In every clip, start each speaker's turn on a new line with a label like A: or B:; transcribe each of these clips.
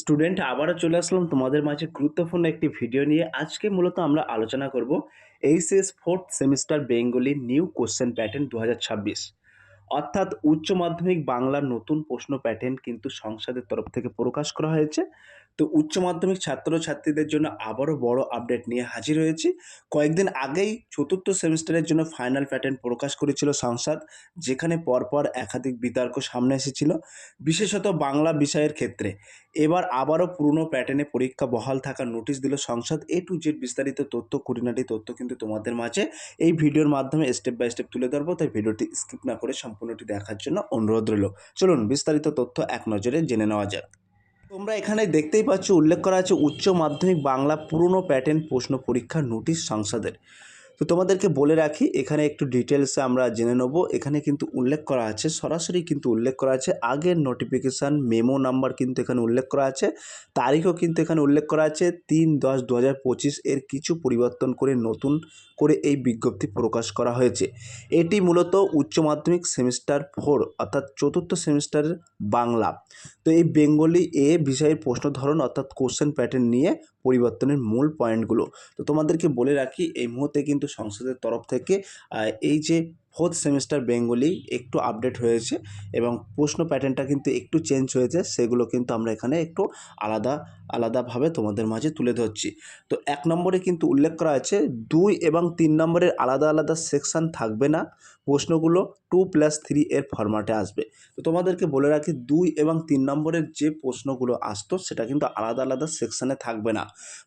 A: Student, আবারও চলে আসলাম তোমাদের মাঝে গুরুত্বপূর্ণ একটি ভিডিও নিয়ে। আজকে মূলত আমরা আলোচনা করব HS fourth semester Bengali new question pattern দু হাজার ছাব্বিশ। অর্থাৎ উচ্চ মাধ্যমিক বাংলার নতুন প্রশ্ন প্যাটার্ন কিন্তু সংসদের তরফ থেকে প্রকাশ করা হয়েছে। তো উচ্চ মাধ্যমিক ছাত্রছাত্রীদের জন্য আবারও বড় আপডেট নিয়ে হাজির হয়েছি। কয়েকদিন আগেই চতুর্থ সেমিস্টারের জন্য ফাইনাল প্যাটার্ন প্রকাশ করেছিল সংসদ, যেখানে পরপর একাধিক বিতর্ক সামনে এসেছিল, বিশেষত বাংলা বিষয়ের ক্ষেত্রে। এবার আবারও পুরনো প্যাটার্নে পরীক্ষা বহাল থাকার নোটিশ দিল সংসদ। এ টু জেড বিস্তারিত তথ্য খুঁটিনাটি তথ্য কিন্তু তোমাদের মাঝে। এই ভিডিওর মাধ্যমে স্টেপ বাই স্টেপ তুলে ধরবো, তাই ভিডিওটি স্কিপ না করে সম্পূর্ণটি দেখার জন্য অনুরোধ রইল। চলুন বিস্তারিত তথ্য এক নজরে জেনে নেওয়া যাক। তোমরা এখানে দেখতেই পাচ্ছ, উল্লেখ করা আছে উচ্চ মাধ্যমিক বাংলা পুরনো প্যাটার্ন প্রশ্ন পরীক্ষা নোটিশ সংসদের। তো তোমাদেরকে বলে রাখি, এখানে একটু ডিটেলসে আমরা জেনে নেব। এখানে কিন্তু উল্লেখ করা আছে, সরাসরি কিন্তু উল্লেখ করা আছে। আগের নোটিফিকেশান মেমো নাম্বার কিন্তু এখানে উল্লেখ করা আছে, তারিখও কিন্তু এখানে উল্লেখ করা আছে। তিন দশ দু পঁচিশ এর কিছু পরিবর্তন করে, নতুন করে এই বিজ্ঞপ্তি প্রকাশ করা হয়েছে। এটি মূলত উচ্চ মাধ্যমিক সেমিস্টার ফোর অর্থাৎ চতুর্থ সেমিস্টারের বাংলা। তো এই বেঙ্গলি এ বিষয়ের প্রশ্ন ধরন অর্থাৎ কোশ্চেন প্যাটার্ন নিয়ে পরিবর্তনের মূল পয়েন্টগুলো। তো তোমাদেরকে বলে রাখি, এই মুহূর্তে কিন্তু সংসদের তরফ থেকে এই যে ফোর্থ সেমিস্টার বেঙ্গলি একটু আপডেট হয়েছে এবং প্রশ্ন প্যাটার্নটা কিন্তু একটু চেঞ্জ হয়েছে, সেগুলো কিন্তু আমরা এখানে একটু আলাদা, আলাদাভাবে তোমাদের মাঝে তুলে ধরছি। তো এক নম্বরে কিন্তু উল্লেখ করা আছে, দুই এবং তিন নম্বরের আলাদা আলাদা সেকশন থাকবে না। প্রশ্নগুলো টু প্লাস থ্রি এর ফরম্যাটে আসবে। তো তোমাদেরকে বলে রাখি, দুই এবং তিন নম্বরের যে প্রশ্নগুলো আসতো, সেটা কিন্তু আলাদা আলাদা সেকশানে থাকবে না।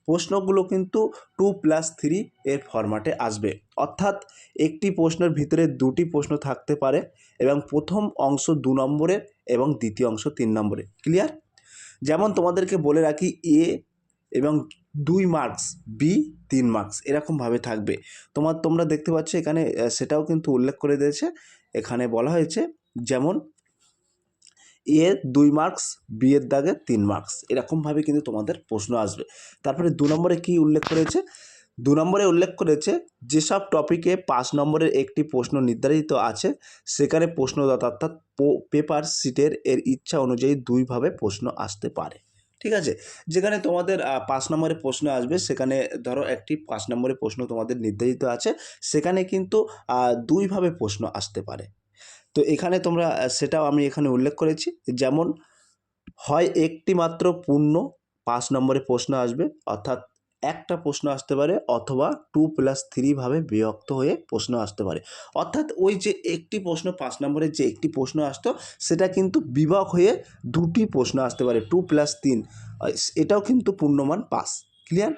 A: প্রশ্নগুলো কিন্তু টু প্লাস থ্রি এর ফরম্যাটে আসবে। অর্থাৎ একটি প্রশ্নের ভিতরে দুটি প্রশ্ন থাকতে পারে এবং প্রথম অংশ দু নম্বরের এবং দ্বিতীয় অংশ তিন নম্বরে ক্লিয়ার যেমন তোমাদেরকে বলে রাখি এ এবং দুই মার্কস বি তিন মার্কস এরকমভাবে থাকবে। তোমার, তোমরা দেখতে পাচ্ছ এখানে সেটাও কিন্তু উল্লেখ করে দিয়েছে। এখানে বলা হয়েছে যেমন এ দুই মার্কস বি এর দাগে তিন মার্কস এরকমভাবে কিন্তু তোমাদের প্রশ্ন আসবে। তারপরে দু নম্বরে কি উল্লেখ করেছে? দু নম্বরে উল্লেখ করেছে, যেসব টপিকে পাঁচ নম্বরের একটি প্রশ্ন নির্ধারিত আছে, সেখানে প্রশ্নদাতা অর্থাৎ পেপার সিটের এর ইচ্ছা অনুযায়ী দুইভাবে প্রশ্ন আসতে পারে। ঠিক আছে? যেখানে তোমাদের পাঁচ নম্বরের প্রশ্ন আসবে, সেখানে ধরো একটি পাঁচ নম্বরের প্রশ্ন তোমাদের নির্ধারিত আছে, সেখানে কিন্তু দুইভাবে প্রশ্ন আসতে পারে। তো এখানে তোমরা সেটাও আমি এখানে উল্লেখ করেছি, যেমন, হয় একটি মাত্র পূর্ণ, পাঁচ নম্বরে প্রশ্ন আসবে, অর্থাৎ একটা প্রশ্ন আসতে পারে অথবা টু প্লাস থ্রিভাবে বিভক্ত হয়ে প্রশ্ন আসতে পারে। অর্থাৎ ওই যে একটি প্রশ্ন পাঁচ নম্বরের যে একটি প্রশ্ন আসতো, সেটা কিন্তু বিভাগ হয়ে দুটি প্রশ্ন আসতে পারে টু প্লাস তিন। এটাও কিন্তু পূর্ণমান পাস ক্লিয়ার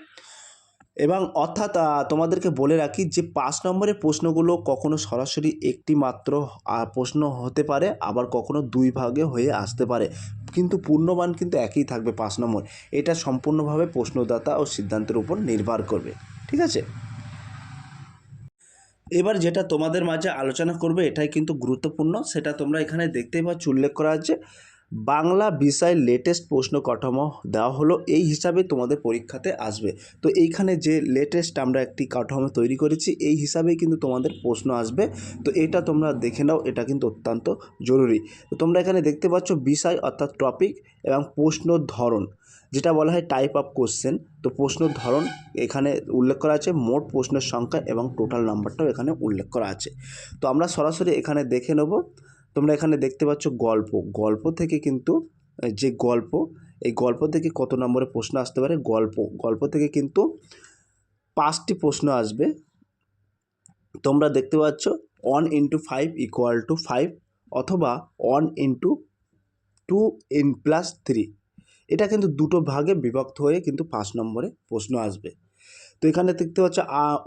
A: এবং অর্থাৎ তোমাদেরকে বলে রাখি যে পাঁচ নম্বরের প্রশ্নগুলো কখনো সরাসরি একটি মাত্র প্রশ্ন হতে পারে, আবার কখনো দুই ভাগে হয়ে আসতে পারে। কিন্তু পূর্ণমান কিন্তু একই থাকবে পাঁচ নম্বর। এটা সম্পূর্ণভাবে প্রশ্নদাতা ও সিদ্ধান্তের উপর নির্ভর করবে। ঠিক আছে? এবার যেটা তোমাদের মাঝে আলোচনা করবে, এটাই কিন্তু গুরুত্বপূর্ণ। সেটা তোমরা এখানে দেখতেই পাচ্ছ, উল্লেখ করা আছে। বাংলা বিষয় লেটেস্ট প্রশ্ন কাঠামো দেওয়া হলো, এই হিসাবে তোমাদের পরীক্ষাতে আসবে। তো এইখানে যে লেটেস্ট আমরা একটি কাঠামো তৈরি করেছি, এই হিসাবেই কিন্তু তোমাদের প্রশ্ন আসবে। তো এটা তোমরা দেখে নাও, এটা কিন্তু অত্যন্ত জরুরি। তো তোমরা এখানে দেখতে পাচ্ছ বিষয় অর্থাৎ টপিক এবং প্রশ্ন ধরন, যেটা বলা হয় টাইপ অফ কোশ্চেন তো প্রশ্ন ধরন এখানে উল্লেখ করা আছে, মোট প্রশ্নের সংখ্যা এবং টোটাল নাম্বারটাও এখানে উল্লেখ করা আছে। তো আমরা সরাসরি এখানে দেখে নেব তোমরা এখানে দেখতে পাচ্ছ গল্প। গল্প থেকে কিন্তু, যে গল্প, এই গল্প থেকে কত নম্বরে প্রশ্ন আসতে পারে? গল্প। গল্প থেকে কিন্তু পাঁচটি প্রশ্ন আসবে। তোমরা দেখতে পাচ্ছ one into five equal to five অথবা one into two in plus three এটা কিন্তু দুটো ভাগে বিভক্ত হয়ে কিন্তু পাঁচ নম্বরে প্রশ্ন আসবে। তো এখানে দেখতে পাচ্ছ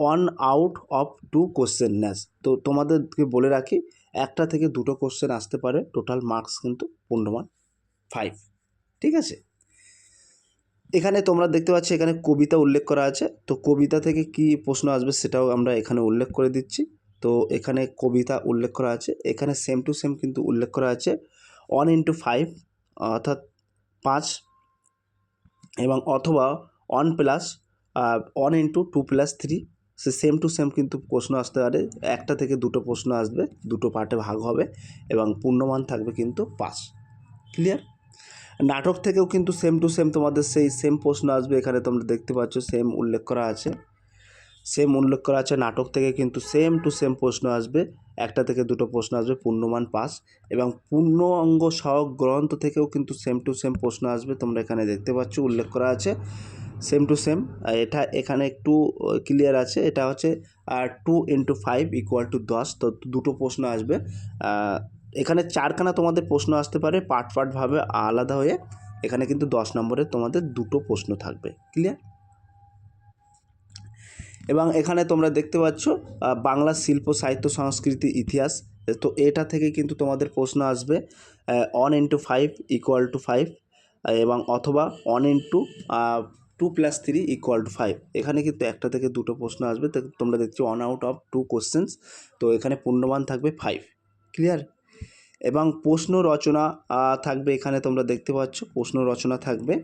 A: one out of two question ন্যাস তো তোমাদেরকে বলে রাখি একটা থেকে দুটো কোশ্চেন আসতে পারে। টোটাল মার্কস কিন্তু পূর্ণমান ফাইভ ঠিক আছে? এখানে তোমরা দেখতে পাচ্ছ, এখানে কবিতা উল্লেখ করা আছে। তো কবিতা থেকে কি প্রশ্ন আসবে সেটাও আমরা এখানে উল্লেখ করে দিচ্ছি। তো এখানে কবিতা উল্লেখ করা আছে। এখানে সেম টু সেম কিন্তু উল্লেখ করা আছে। ওয়ান ইন্টু ফাইভ অর্থাৎ পাঁচ এবং অথবা one plus one into two plus three say same to same কিন্তু প্রশ্ন আসতে পারে। একটা থেকে দুটো প্রশ্ন আসবে, দুটো পার্টে ভাগ হবে এবং পূর্ণমান থাকবে কিন্তু পাঁচ। ক্লিয়ার নাটক থেকেও কিন্তু সেম টু সেম তোমাদের সেই সেম প্রশ্ন আসবে, এখানে তোমরা দেখতে পাচ্ছ সেম উল্লেখ করা আছে। সেম উল্লেখ করা আছে, নাটক থেকে কিন্তু সেম টু সেম প্রশ্ন আসবে, একটা থেকে দুটো প্রশ্ন আসবে, পূর্ণমান পাস এবং পূর্ণ অঙ্গ সহক গ্রন্থ থেকেও কিন্তু সেম টু সেম প্রশ্ন আসবে, তোমরা এখানে দেখতে পাচ্ছ, উল্লেখ করা আছে। Same to same. এটা এখানে একটু ক্লিয়ার আছে। এটা হচ্ছে two into five equal to দশ। তো দুটো প্রশ্ন আসবে। এখানে চারখানা তোমাদের প্রশ্ন আসতে পারে। পার্ট পার্টভাবে আলাদা হয়ে এখানে কিন্তু দশ নম্বরে তোমাদের দুটো প্রশ্ন থাকবে। ক্লিয়ার এবং এখানে তোমরা দেখতে পাচ্ছ বাংলা শিল্প, সাহিত্য, সংস্কৃতি, ইতিহাস। তো এটা থেকে কিন্তু তোমাদের প্রশ্ন আসবে one into five equal to five এবং অথবা one into two plus three equal to five এখানে কিন্তু একটা থেকে দুটো প্রশ্ন আসবে তোমরা দেখছ one out of two questions তো এখানে পূর্ণমান থাকবে ফাইভ ক্লিয়ার এবং প্রশ্ন রচনা থাকবে এখানে তোমরা দেখতে পাচ্ছ, প্রশ্ন রচনা থাকবে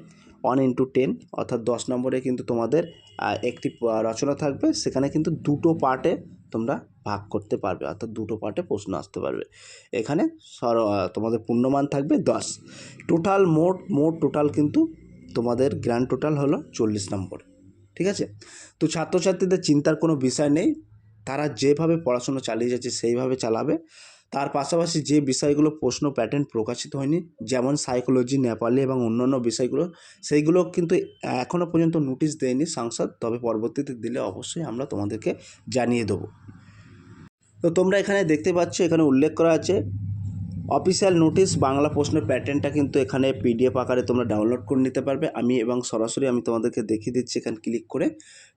A: ওয়ান ইন্টু টেন অর্থাৎ দশ নম্বরে কিন্তু তোমাদের একটি রচনা থাকবে। সেখানে কিন্তু দুটো পার্টে তোমরা ভাগ করতে পারবে, অর্থাৎ দুটো পার্টে প্রশ্ন আসতে পারবে। এখানে সর তোমাদের পূর্ণমান থাকবে দশ। টোটাল মোট মোট টোটাল কিন্তু তোমাদের গ্র্যান্ড টোটাল হলো চল্লিশ নম্বর ঠিক আছে? তো ছাত্রছাত্রীদের চিন্তার কোনো বিষয় নেই, তারা যেভাবে পড়াশোনা চালিয়ে যাচ্ছে সেইভাবে চালাবে। তার পাশাপাশি যে বিষয়গুলো প্রশ্ন প্যাটার্ন প্রকাশিত হয়নি, যেমন সাইকোলজি নেপালি এবং অন্যান্য বিষয়গুলো, সেইগুলো কিন্তু এখনও পর্যন্ত নোটিশ দেয়নি সংসদ, তবে পরবর্তীতে দিলে অবশ্যই আমরা তোমাদেরকে জানিয়ে দেবো। তো তোমরা এখানে দেখতে পাচ্ছ, এখানে উল্লেখ করা আছে অফিসিয়াল নোটিশ বাংলা প্রশ্নের প্যাটার্নটা কিন্তু এখানে পিডিএফ আকারে তোমরা ডাউনলোড করে নিতে পারবে। আমি এবং সরাসরি আমি তোমাদেরকে দেখিয়ে দিচ্ছি এখানে ক্লিক করে।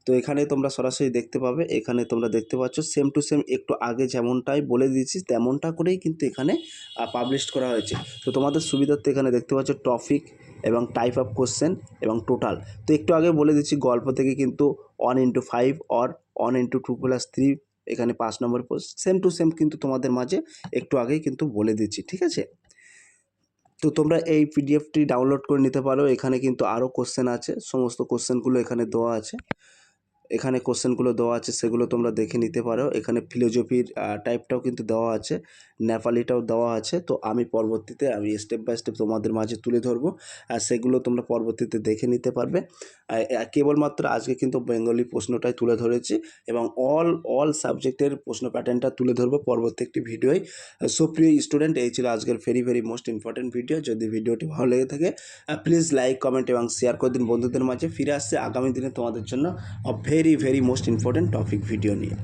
A: তো এখানে তোমরা সরাসরি দেখতে পাবে, এখানে তোমরা দেখতে পাচ্ছ সেম টু সেম একটু আগে যেমনটাই বলে দিয়েছি তেমনটা করেই কিন্তু এখানে পাবলিশ করা হয়েছে। তো তোমাদের সুবিধার্থে এখানে দেখতে পাচ্ছ টপিক এবং টাইপ অফ কোশ্চেন এবং টোটাল তো একটু আগে বলে দিচ্ছি, গল্প থেকে কিন্তু one into five or one into two plus three এখানে পাঁচ number post same to same কিন্তু তোমাদের মাঝে একটু আগেই কিন্তু বলে দিচ্ছি, ঠিক আছে? তো তোমরা এই পিডিএফটি ডাউনলোড করে নিতে পারো, এখানে কিন্তু আরও কোশ্চেন আছে, সমস্ত কোশ্চেনগুলো এখানে দেওয়া আছে। এখানে কোশ্চেনগুলো দেওয়া আছে, সেগুলো তোমরা দেখে নিতে পারো। এখানে ফিলোজফির টাইপটাও কিন্তু দেওয়া আছে, নেপালিটাও দেওয়া আছে। তো আমি পরবর্তীতে আমি স্টেপ বাই স্টেপ তোমাদের মাঝে তুলে ধরবো, আর সেগুলো তোমরা পরবর্তীতে দেখে নিতে পারবে। কেবলমাত্র আজকে কিন্তু বেঙ্গলি প্রশ্নটাই তুলে ধরেছি, এবং অল অল সাবজেক্টের প্রশ্ন প্যাটার্নটা তুলে ধরবো পরবর্তী একটি ভিডিওয়। সো প্রিয় স্টুডেন্ট এই ছিল আজকের very very most important video যদি ভিডিওটি ভালো লেগে থাকে প্লিজ লাইক কমেন্ট এবং শেয়ার করে দিন বন্ধুদের মাঝে। ফিরে আসছে আগামী দিনে তোমাদের জন্য very very most important topic video নিয়ে